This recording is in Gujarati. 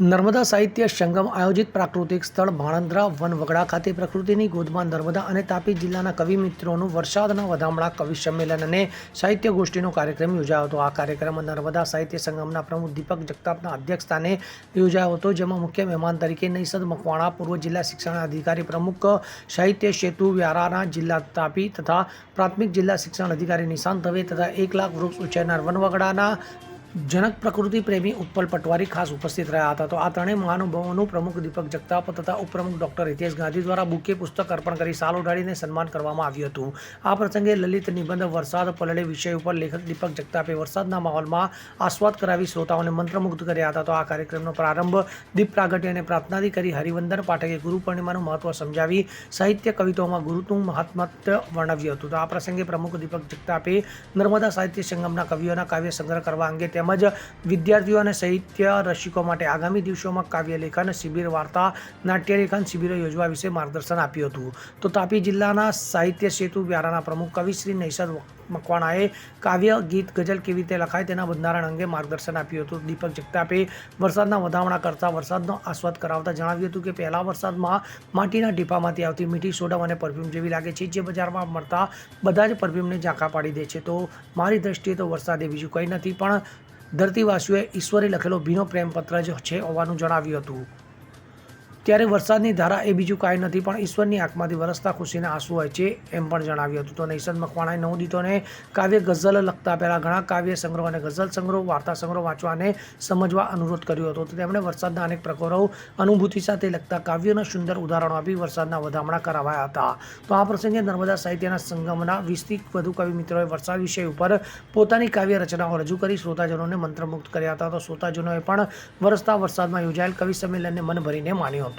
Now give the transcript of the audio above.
નર્મદા સાહિત્ય સંગમ આયોજિત પ્રાકૃતિક સ્થળ ભાણંદરા વનવગડા ખાતે પ્રકૃતિની ગોદમાં નર્મદા અને તાપી જિલ્લાના કવિ મિત્રોનું વરસાદના વધામણા, કવિ સંમેલન અને સાહિત્ય ગોષ્ઠીનો કાર્યક્રમ યોજાયો હતો. આ કાર્યક્રમ નર્મદા સાહિત્ય સંગમના પ્રમુખ દીપક જગતાપના અધ્યક્ષસ્થાને યોજાયો હતો, જેમાં મુખ્ય મહેમાન તરીકે નૈસદ મકવાણા, પૂર્વ જિલ્લા શિક્ષણ અધિકારી પ્રમુખ સાહિત્ય સેતુ વ્યારાના જિલ્લા તાપી તથા પ્રાથમિક જિલ્લા શિક્ષણ અધિકારી નિશાંત દવે તથા એક લાખ વૃક્ષ ઉછેરનાર વનવગડાના જનક પ્રકૃતિ પ્રેમી ઉત્પલ પટવારી ખાસ ઉપસ્થિત રહ્યા હતા. તો આ ત્રણેય મહાનુભાવોનું પ્રમુખ દીપક જગતાપ તથા ઉપપ્રમુખ ડોક્ટર હિતેશ ગાંધી દ્વારા બુકે પુસ્તક અર્પણ કરી સાલ ઉડાડીને સન્માન કરવામાં આવ્યું હતું. આ પ્રસંગે લલિત નિબંધ વરસાદ પલળે વિષય ઉપર લેખક દીપક જગતાપે વરસાદના માહોલમાં આસ્વાદ કરાવી શ્રોતાઓને મંત્રમુગ્ધ કર્યા હતા. તો આ કાર્યક્રમનો પ્રારંભ દીપ પ્રાગટ્ય અને પ્રાર્થનાથી કરી હરિવંદન પાઠકે ગુરુ પૂર્ણિમાનું મહત્વ સમજાવી સાહિત્ય કવિતાઓમાં ગુરુનું મહાત્મત્વ વર્ણવ્યું હતું. તો આ પ્રસંગે પ્રમુખ દીપક જગતાપે નર્મદા સાહિત્ય સંગમના કવિઓના કાવ્ય સંગ્રહ કરવા અંગે તેમજ વિદ્યાર્થીઓ અને સાહિત્ય રસિકો માટે આગામી દિવસોમાં કાવ્યલેખન શિબિર વાર્તા નાટ્યલેખન શિબિરો યોજવા વિશે માર્ગદર્શન આપ્યું હતું. તો તાપી જિલ્લાના સાહિત્ય સેતુ વ્યારાના પ્રમુખ કવિ શ્રી નૈસર મકવાણાએ કાવ્ય, ગીત, ગઝલ કેવી રીતે લખાય તેના બંધારણ અંગે માર્ગદર્શન આપ્યું હતું. દીપક જગતાપે વરસાદના વધામણા કરતા વરસાદનો આસ્વાદ કરાવતા જણાવ્યું હતું કે પહેલા વરસાદમાં માટીના ટીપામાંથી આવતી મીઠી સોડમ અને પરફ્યુમ જેવી લાગે છે, જે બજારમાં મળતા બધા જ પરફ્યુમને ઝાંખા પાડી દે છે. તો મારી દ્રષ્ટિએ તો વરસાદ એ બીજું કંઈ નથી, પણ ધરતીવાસીઓએ ઈશ્વરે લખેલો ભીનો પ્રેમપત્ર જ છે હોવાનું જણાવ્યું હતું. ત્યારે વરસાદની ધારા એ બીજું કાંઈ નથી, પણ ઈશ્વરની આંખમાંથી વરસતા ખુશીના આંસુ હોય છે એમ પણ જણાવ્યું હતું. તો નૈસદ મકવાણાએ નવદીતોને કાવ્ય ગઝલ લખતા પહેલાં ઘણા કાવ્ય સંગ્રહ અને ગઝલ સંગ્રહ, વાર્તા સંગ્રહ વાંચવા અને સમજવા અનુરોધ કર્યો હતો. તો તેમણે વરસાદના અનેક પ્રકારો અનુભૂતિ સાથે લખતા કાવ્યોના સુંદર ઉદાહરણો આપી વરસાદના વધામણા કરાવાયા હતા. તો આ પ્રસંગે નર્મદા સાહિત્યના સંગમના વીસથી વધુ કવિ મિત્રોએ વરસાદ વિષય ઉપર પોતાની કાવ્ય રચનાઓ રજૂ કરી શ્રોતાજનોને મંત્રમુગ્ધ કર્યા હતા. તો શ્રોતાજનોએ પણ વરસતા વરસાદમાં યોજાયેલ કવિ સંમેલનને મન ભરીને માન્યું